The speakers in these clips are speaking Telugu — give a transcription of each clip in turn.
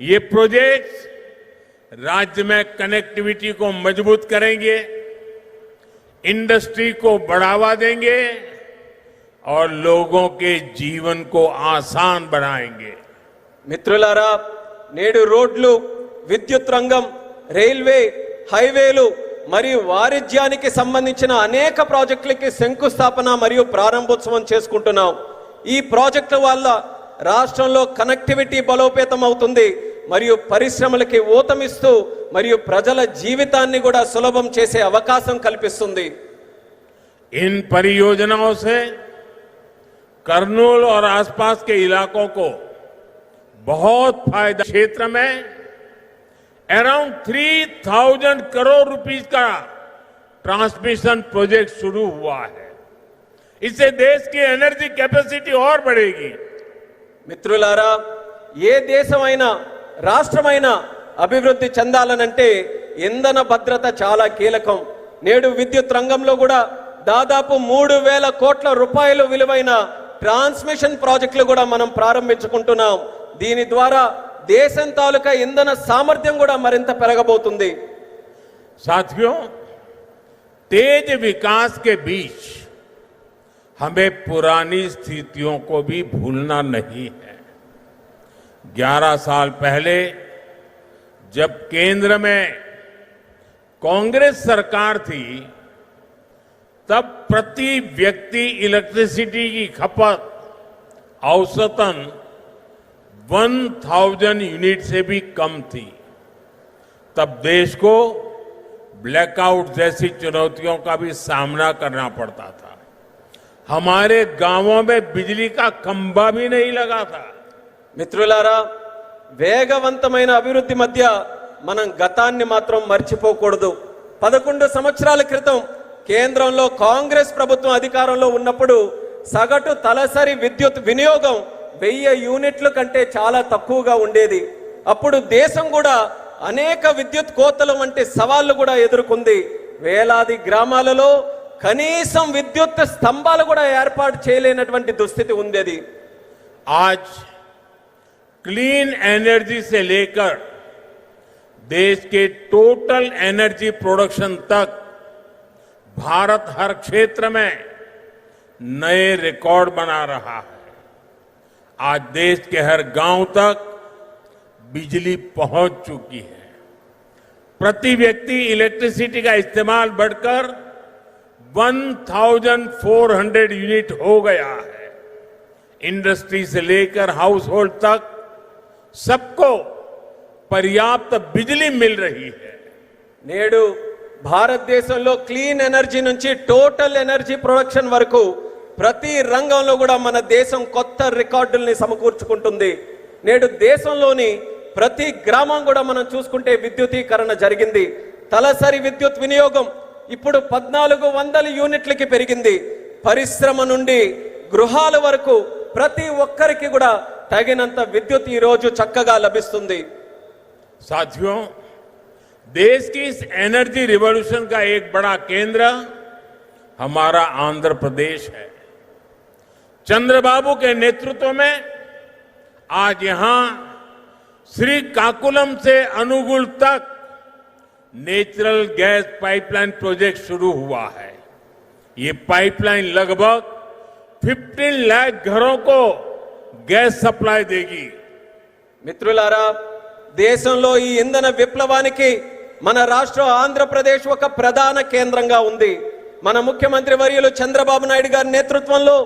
ये प्रोजेक्ट्स राज्य में कनेक्टिविटी को मजबूत करेंगे इंडस्ट्री को बढ़ावा देंगे और लोगों के जीवन को आसान बनाएंगे మిత్రులారా నేడు రోడ్లు విద్యుత్ రంగం రైల్వే హైవేలు మరియు వాణిజ్యానికి సంబంధించిన అనేక ప్రాజెక్టులకి శంకుస్థాపన మరియు ప్రారంభోత్సవం చేసుకుంటున్నాం ఈ ప్రాజెక్టుల వల్ల రాష్ట్రంలో కనెక్టివిటీ బలోపేతం అవుతుంది మరియు పరిశ్రమలకి ఊతమిస్తూ మరియు ప్రజల జీవితాన్ని కూడా సులభం చేసే అవకాశం కల్పిస్తుంది इन परियोजनाओं से करनूल और आसपास के इलाकों को बहुत फायदा क्षेत्र में around three thousand crore rupees का ट्रांसमिशन प्रोजेक्ट शुरू हुआ है इससे देश की एनर्जी कैपेसिटी और बढ़ेगी మిత్రులారా ఏ దేశమైనా రాష్ట్రమైనా అభివృద్ధి చెందాలనంటే ఇంధన భద్రత చాలా కీలకం నేడు విద్యుత్ రంగంలో కూడా దాదాపు మూడు వేల కోట్ల రూపాయలు విలువైన ట్రాన్స్మిషన్ ప్రాజెక్టులు కూడా మనం ప్రారంభించుకుంటున్నాం దీని ద్వారా దేశం తాలూకా ఇంధన సామర్థ్యం కూడా మరింత పెరగబోతుంది साथियों तेज विकास के बीच हमें पुरानी स्थितियों को भी भूलना नहीं है 11 साल पहले, जब केंद्र में कांग्रेस सरकार थी, तब प्रति व्यक्ति इलेक्ट्रिसिटी की खपत, औसतन 1000 यूनिट से भी कम थी। तब देश को ब्लैकआउट जैसी चुनौतियों का भी सामना करना पड़ता था। हमारे गाँवों में बिजली का खंभा भी नहीं लगा था। మిత్రులారా వేగవంతమైన అభివృద్ధి మధ్య మనం గతాన్ని మాత్రం మర్చిపోకూడదు. పదకొండు సంవత్సరాల క్రితం కేంద్రంలో కాంగ్రెస్ ప్రభుత్వం అధికారంలో ఉన్నప్పుడు సగటు తలసరి విద్యుత్ వినియోగం వెయ్యి యూనిట్ల కంటే చాలా తక్కువగా ఉండేది. అప్పుడు దేశం కూడా అనేక విద్యుత్ కోతలు వంటి సవాళ్ళు కూడా ఎదుర్కొంది. వేలాది గ్రామాలలో కనీసం విద్యుత్ స్తంభాలు కూడా ఏర్పాటు చేయలేనటువంటి దుస్థితి ఉండేది. ఆజ్ क्लीन एनर्जी से लेकर देश के टोटल एनर्जी प्रोडक्शन तक भारत हर क्षेत्र में नए रिकॉर्ड बना रहा है। आज देश के हर गाँव तक बिजली पहुँच चुकी है। प्रति व्यक्ति इलेक्ट्रिसिटी का इस्तेमाल बढ़कर 1400 यूनिट हो गया है। इंडस्ट्री से लेकर हाउस होल्ड तक सबको पर्याप्त बिजली मिल रही है నేడు భారతదేశంలో క్లీన్ ఎనర్జీ నుంచి టోటల్ ఎనర్జీ ప్రొడక్షన్ వరకు ప్రతి రంగంలో కూడా మన దేశం కొత్త రికార్డుల్ని సమకూర్చుకుంటుంది నేడు దేశంలోని ప్రతి గ్రామం కూడా మనం చూసుకుంటే విద్యుతీకరణ జరిగింది తలసరి విద్యుత్ వినియోగం ఇప్పుడు పద్నాలుగు వందల యూనిట్లకి పెరిగింది పరిశ్రమ నుండి గృహాల వరకు ప్రతి ఒక్కరికి కూడా తగినంత విద్యుత్ ఈ రోజు చక్కగా లభిస్తుంది साथियों देश की इस एनर्जी रिवॉल्यूशन का एक बड़ा केंद्र हमारा आंध्र प्रदेश है चंद्रबाबू के नेतृत्व में आज यहां श्रीकाकुलम से अनुगुल तक नेचुरल गैस पाइपलाइन प्रोजेक्ट शुरू हुआ है ये पाइपलाइन लगभग 15 लाख घरों को गैस सप्लाई देगी మిత్రులారా దేశంలో ఈ ఇంధన విప్లవానికి మన రాష్ట్రం ఆంధ్రప్రదేశ్ ఒక ప్రధాన కేంద్రంగా ఉంది మన ముఖ్యమంత్రి వర్యులు చంద్రబాబు నాయుడు గారి నేతృత్వంలో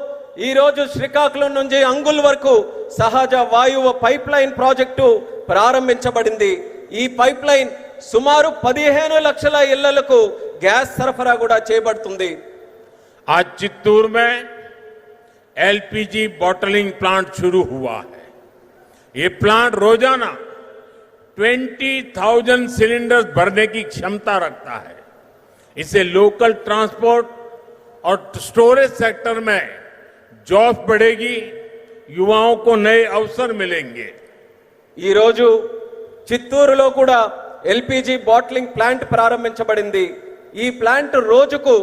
ఈ రోజు శ్రీకాకుళం నుంచి అంగుల్ వరకు సహజ వాయువు పైప్ లైన్ ప్రాజెక్టు ప్రారంభించబడింది ఈ పైప్ లైన్ సుమారు పదిహేను లక్షల ఇళ్లకు గ్యాస్ సరఫరా కూడా చేయబడుతుంది आज चित्तूर में एलपीजी बॉटलिंग प्लांट शुरू हुआ है ये प्लांट रोजाना 20,000 सिलेंडर्स भरने की क्षमता रखता है इससे लोकल ट्रांसपोर्ट और स्टोरेज सेक्टर में जॉब बढ़ेगी युवाओं को नए अवसर मिलेंगे ఈ రోజు చిత్తూరులో కూడా ఎల్పిజి బాట్లింగ్ ప్లాంట్ ప్రారంభించబడింది ఈ ప్లాంట్ రోజుకు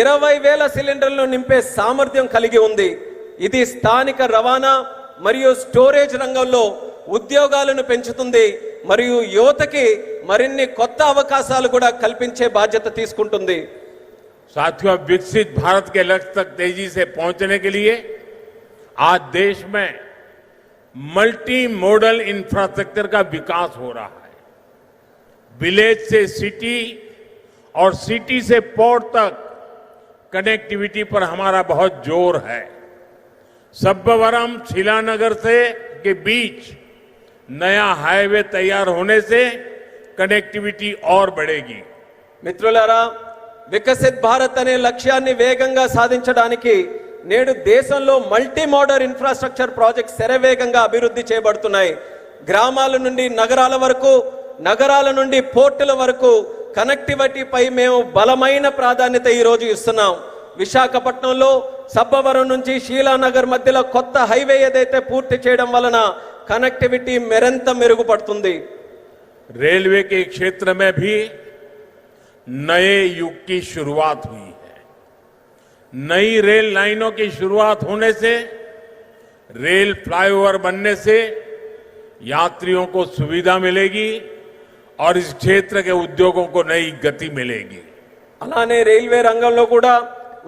ఇరవై వేల సిలిండర్లను నింపే సామర్థ్యం కలిగి ఉంది ఇది స్థానిక రవాణా మరియు స్టోరేజ్ రంగంలో ఉద్యోగాలను పెంచుతుంది మరియు యువతకి మరిన్ని కొత్త అవకాశాలు కూడా కల్పించే బాధ్యత తీసుకుంటుంది साथियों विकसित भारत के लक्ष्य तक तेजी से पहुंचने के लिए आज देश में मल्टी मॉडल इंफ्रास्ट्रक्चर का विकास हो रहा है विलेज से सिटी और सिटी से पोर्ट तक कनेक्टिविटी पर हमारा बहुत जोर है सब्बवरम शिलानगर से के बीच नया हाईवे तैयार होने से कनेक्टिविटी और बढ़ेगी మిత్రులారా వికసిత్ భారత్ అనే లక్ష్యాన్ని వేగంగా సాధించడానికి నేడు దేశంలో మల్టీ మోడర్ ఇన్ఫ్రాస్ట్రక్చర్ ప్రాజెక్ట్ శరవేగంగా అభివృద్ధి చేయబడుతున్నాయి గ్రామాల నుండి నగరాల వరకు నగరాల నుండి పోర్టుల వరకు కనెక్టివిటీపై మేము బలమైన ప్రాధాన్యత ఈ రోజు ఇస్తున్నాం విశాఖపట్నంలో సబ్బవరం నుంచి శీలానగర్ మధ్యలో కొత్త హైవే ఏదైతే పూర్తి చేయడం వలన కనెక్టివిటీ మరింత మెరుగుపడుతుంది रेलवे के क्षेत्र में भी नए युग की शुरुआत हुई है नई रेल लाइनों की शुरुआत होने से रेल फ्लाईओवर बनने से यात्रियों को सुविधा मिलेगी और इस क्षेत्र के उद्योगों को नई गति मिलेगी అలానే రైల్వే రంగంలో కూడా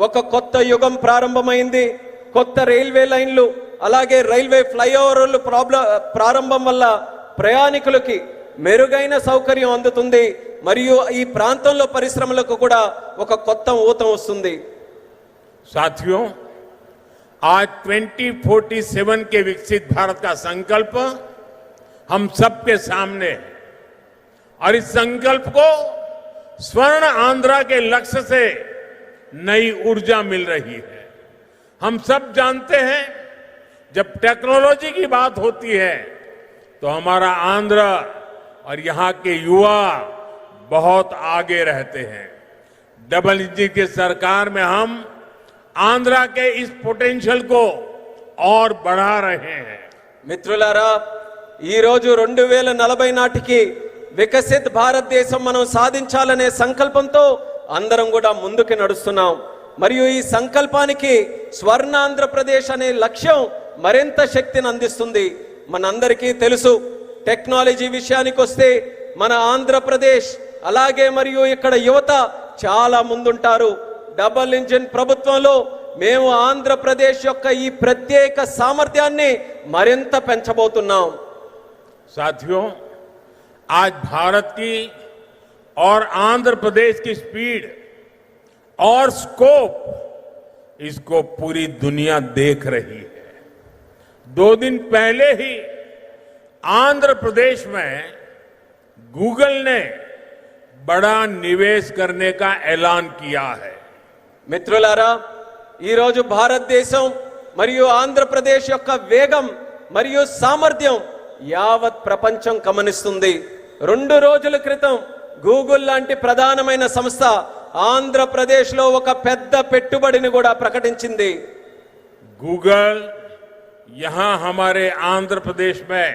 ఒక కొత్త యుగం ప్రారంభమైంది కొత్త రైల్వే లైన్లు అలాగే రైల్వే ఫ్లైఓవర్లు ప్రాబ్లం ప్రారంభం వల్ల ప్రయాణికులకి మెరుగైన సౌకర్యం అందుతుంది మరియు ఈ ప్రాంతంలో పరిశ్రమలకు కూడా ఒక కొత్త ఊతం వస్తుంది साथियों आज 2047 के विकसित भारत का संकल्प हम सबके सामने है और इस संकल्प को स्वर्ण आंध्रा के लक्ष्य से नई ऊर्जा मिल रही है हम सब जानते हैं जब टेक्नोलॉजी की बात होती है तो हमारा आंध्र और यहाँ के युवा बहुत आगे रहते हैं डबल इंजन की सरकार में हम आंध्रा के इस पोटेंशियल को और बढ़ा रहे हैं మిత్రులారా ఈ రోజు రెండు వేల నలభై నాటికి వికసిత్ భారతదేశం మనం సాధించాలనే సంకల్పంతో అందరం కూడా ముందుకు నడుస్తున్నాం మరియు ఈ సంకల్పానికి స్వర్ణాంధ్రప్రదేశ్ అనే లక్ష్యం మరింత శక్తిని అందిస్తుంది మనందరికీ తెలుసు టెక్నాలజీ విషయానికి వస్తే మన ఆంధ్రప్రదేశ్ అలాగే మరియు ఇక్కడ యువత చాలా ముందుంటారు డబల్ ఇంజిన్ ప్రభుత్వంలో మేము ఆంధ్రప్రదేశ్ యొక్క ఈ ప్రత్యేక సామర్థ్యాన్ని మరింత పెంచబోతున్నాం साथियों आज भारत की और आंध्र प्रदेश की स्पीड और स्कोप इसको पूरी दुनिया देख रही है दो दिन पहले ही आंध्र प्रदेश में गूगल ने बड़ा निवेश करने का ऐलान किया है మిత్రులారా ఈరోజు భారతదేశం మరియు ఆంధ్రప్రదేశ్ యొక్క వేగం మరియు సామర్థ్యం యావత్ ప్రపంచం గమనిస్తుంది రెండు రోజుల క్రితం గూగుల్ లాంటి ప్రధానమైన సంస్థ ఆంధ్రప్రదేశ్లో ఒక పెద్ద పెట్టుబడిని కూడా ప్రకటించింది गूगल यहां हमारे आंध्र प्रदेश में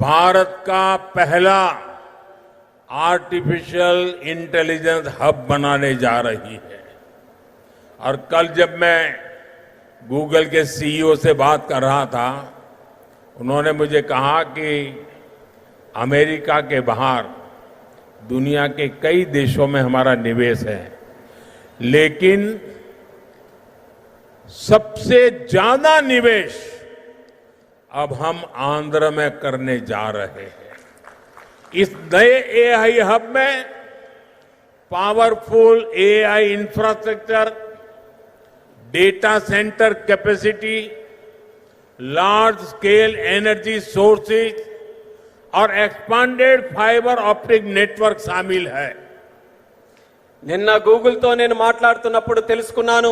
भारत का पहला आर्टिफिशियल इंटेलिजेंस हब बनाने जा रही है और कल जब मैं गूगल के सीईओ से बात कर रहा था उन्होंने मुझे कहा कि अमेरिका के बाहर दुनिया के कई देशों में हमारा निवेश है। लेकिन सबसे ज़्यादा निवेश अब हम आंध्र में करने जा रहे हैं। इस नए एआई हब में powerful AI infrastructure data centre capacity large scale energy sources और एक्सपांडेड फाइबर ऑप्टिक नेटवर्क शामिल है నిన్న గూగుల్తో నేను మాట్లాడుతున్నప్పుడు తెలుసుకున్నాను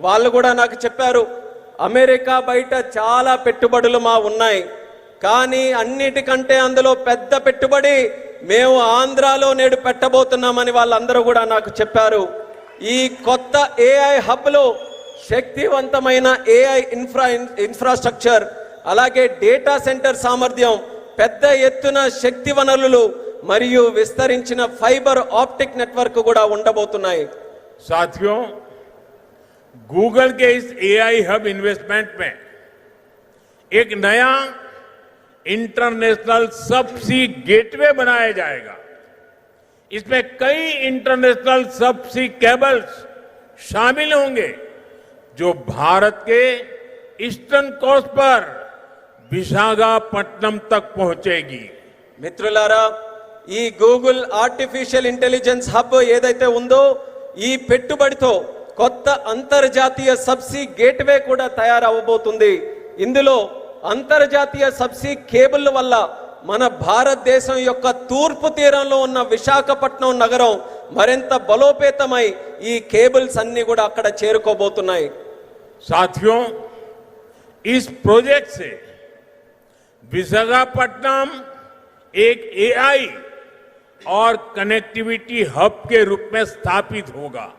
వాళ్ళు కూడా నాకు చెప్పారు అమెరికా బయట చాలా పెట్టుబడులు మా ఉన్నాయి కానీ అన్నిటికంటే అందులో పెద్ద పెట్టుబడి మేము ఆంధ్రాలో నేడు పెట్టబోతున్నామని వాళ్ళందరూ కూడా నాకు చెప్పారు ఈ కొత్త ఏఐ హబ్లో శక్తివంతమైన ఏఐ ఇన్ఫ్రా ఇన్ఫ్రాస్ట్రక్చర్ అలాగే డేటా సెంటర్ సామర్థ్యం పెద్ద ఎత్తున శక్తి వనరులు మరియు విస్తరించిన ఫైబర్ ఆప్టిక్ నెట్వర్క్ కూడా ఉండబోతున్నాయి साथियों गूगल के इस एआई हब इन्वेस्टमेंट में एक नया इंटरनेशनल सबसी गेटवे बनाया जाएगा इसमें कई इंटरनेशनल सबसी केबल्स शामिल होंगे जो भारत के ईस्टर्न कोस्ट पर విశాఖపట్నం తక్ పహుంచేగి మిత్రులారా ఈ గూగుల్ ఆర్టిఫిషియల్ ఇంటెలిజెన్స్ హబ్ ఏదైతే ఉందో ఈ పెట్టుబడితో కొత్త అంతర్జాతీయ సబ్సీ గేట్వే కూడా తయారవబోతుంది ఇందులో అంతర్జాతీయ సబ్సీ కేబుల్ వల్ల మన భారతదేశం యొక్క తూర్పు తీరంలో ఉన్న విశాఖపట్నం నగరం మరింత బలోపేతమై ఈ కేబుల్స్ అన్ని కూడా అక్కడ చేరుకోబోతున్నాయి. సాధ్యం ఈ ప్రాజెక్ట్స్ विशाखापट्टनम एक एआई और कनेक्टिविटी हब के रूप में स्थापित होगा।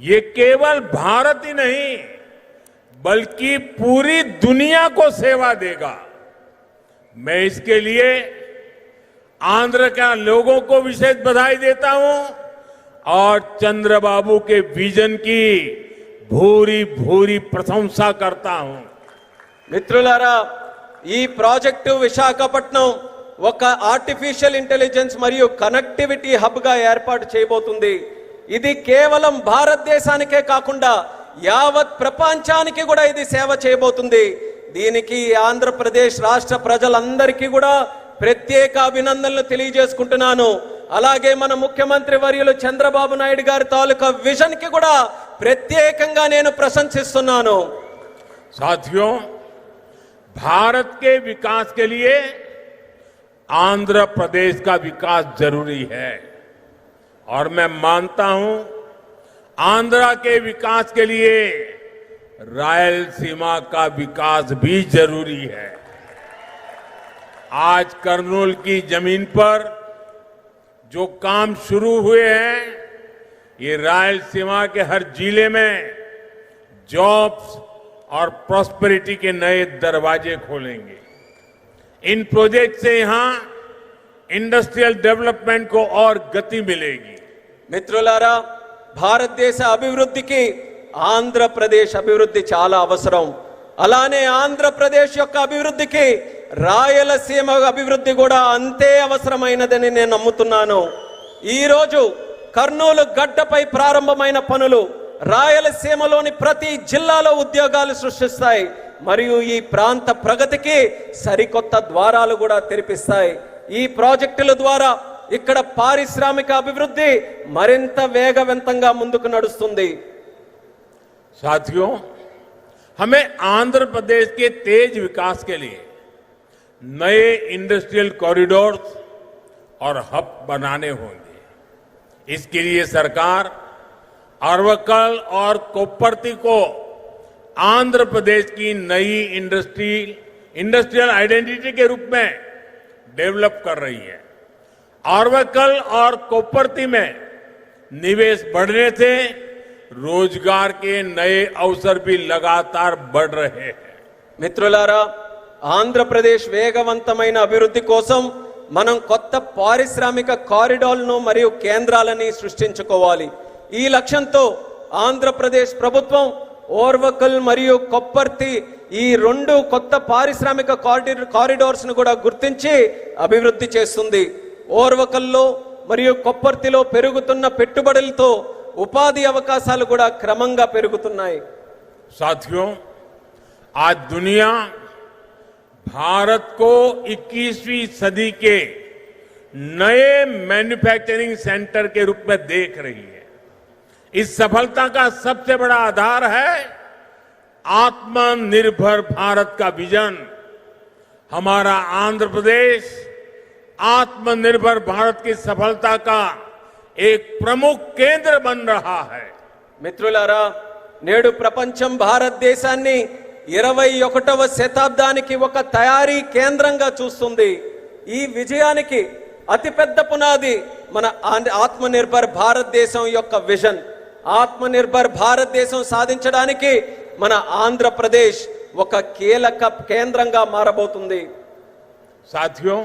ये केवल भारत ही नहीं, बल्कि पूरी दुनिया को सेवा देगा। मैं इसके लिए आंध्र का लोगों को विशेष बधाई देता हूँ और चंद्रबाबू के विजन की भूरी भूरी प्रशंसा करता हूँ। मित्र ఈ ప్రాజెక్టు విశాఖపట్నం ఒక ఆర్టిఫిషియల్ ఇంటెలిజెన్స్ మరియు కనెక్టివిటీ హబ్గా ఏర్పాటు చేయబోతుంది. ఇది కేవలం భారతదేశానికే కాకుండా యావత్ ప్రపంచానికి కూడా ఇది సేవ చేయబోతుంది. దీనికి ఆంధ్రప్రదేశ్ రాష్ట్ర ప్రజలందరికీ కూడా ప్రత్యేక అభినందనలు తెలియజేసుకుంటున్నాను. అలాగే మన ముఖ్యమంత్రి వర్యులు చంద్రబాబు నాయుడు గారి తాలూకా విజన్కి కూడా ప్రత్యేకంగా నేను ప్రశంసిస్తున్నాను. సాధ్యం. भारत के विकास के लिए आंध्र प्रदेश का विकास ज़रूरी है। और मैं मानता हूँ, आंध्रा के विकास के लिए रायलसीमा का विकास भी ज़रूरी है। आज करनूल की ज़मीन पर जो काम शुरू हुए हैं, ये रायलसीमा के हर ज़िले में जॉब्स और प्रॉस्पेरिटी के नए दरवाजे खोलेंगे इन प्रोजेक्ट से यहां इंडस्ट्रियल डेवलपमेंट को और गति मिलेगी మిత్రులారా భారతదేశ అభివృద్ధికి ఆంధ్రప్రదేశ్ అభివృద్ధి చాలా అవసరం అలానే ఆంధ్రప్రదేశ్ యొక్క అభివృద్ధికి రాయలసీమ అభివృద్ధి కూడా అంతే అవసరమైనదని నేను నమ్ముతున్నాను ఈ రోజు కర్నూలు గడ్డపై ప్రారంభమైన పనులు రాయలసీమలోని ప్రతి జిల్లాలో ఉద్యోగాలు సృష్టిస్తాయి మరియు ఈ ప్రాంత ప్రగతికి సరికొత్త ద్వారాలు కూడా తెరిపిస్తాయి ఈ ప్రాజెక్టుల ద్వారా ఇక్కడ పారిశ్రామిక అభివృద్ధి మరింత వేగవంతంగా ముందుకు నడుస్తుంది साथियों हमें आंध्र प्रदेश के तेज विकास के लिए नए इंडस्ट्रियल कॉरिडोर्स और हब बनाने होंगे इसके लिए सरकार अरवकल और कोपरती को आंध्र प्रदेश की नई इंडस्ट्री इंडस्ट्रियल आइडेंटिटी के रूप में डेवलप कर रही है अरवकल और कोपरती में निवेश बढ़ने से रोजगार के नए अवसर भी लगातार बढ़ रहे हैं మిత్రులారా ఆంధ్రప్రదేశ్ వేగవంతమైన అభివృద్ధి కోసం మనం కొత్త పారిశ్రామిక కారిడార్లను మరియు కేంద్రాలని సృష్టించుకోవాలి ఈ లక్ష్యంతో ఆంధ్రప్రదేశ్ ప్రభుత్వం ఓర్వకల్ మరియు కొప్పర్తి ఈ రెండు కొత్త పారిశ్రామిక కారిడార్ కారిడార్స్ ను కూడా గుర్తించి అభివృద్ధి చేస్తుంది ఓర్వకల్లో మరియు కొప్పర్తిలో పెరుగుతున్న పెట్టుబడులతో ఉపాధి అవకాశాలు కూడా క్రమంగా పెరుగుతున్నాయి साथियों आज दुनिया भारत को 21वीं सदी के नए मैन्युफैक्चरिंग सेंटर के रूप में देख रही है इस सफलता का सबसे बड़ा आधार है आत्मनिर्भर भारत का विजन हमारा आंध्र प्रदेश आत्मनिर्भर भारत की सफलता का एक प्रमुख केंद्र बन रहा है మిత్రులారా నేడు ప్రపంచం భారతదేశాన్ని ఇరవై ఒకటవ శతాబ్దానికి ఒక తయారీ కేంద్రంగా చూస్తుంది ఈ విజయానికి అతిపెద్ద పునాది మన ఆ- ఆత్మనిర్భర్ భారతదేశం యొక్క విజన్ ఆత్మనిర్భర్ భారతదేశం సాధించడానికి మన ఆంధ్రప్రదేశ్ ఒక కీలక కేంద్రంగా మారబోతుంది साथियों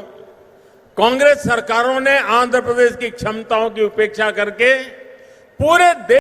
कांग्रेस सरकारों ने आंध्र प्रदेश की क्षमताओं की उपेक्षा करके पूरे देश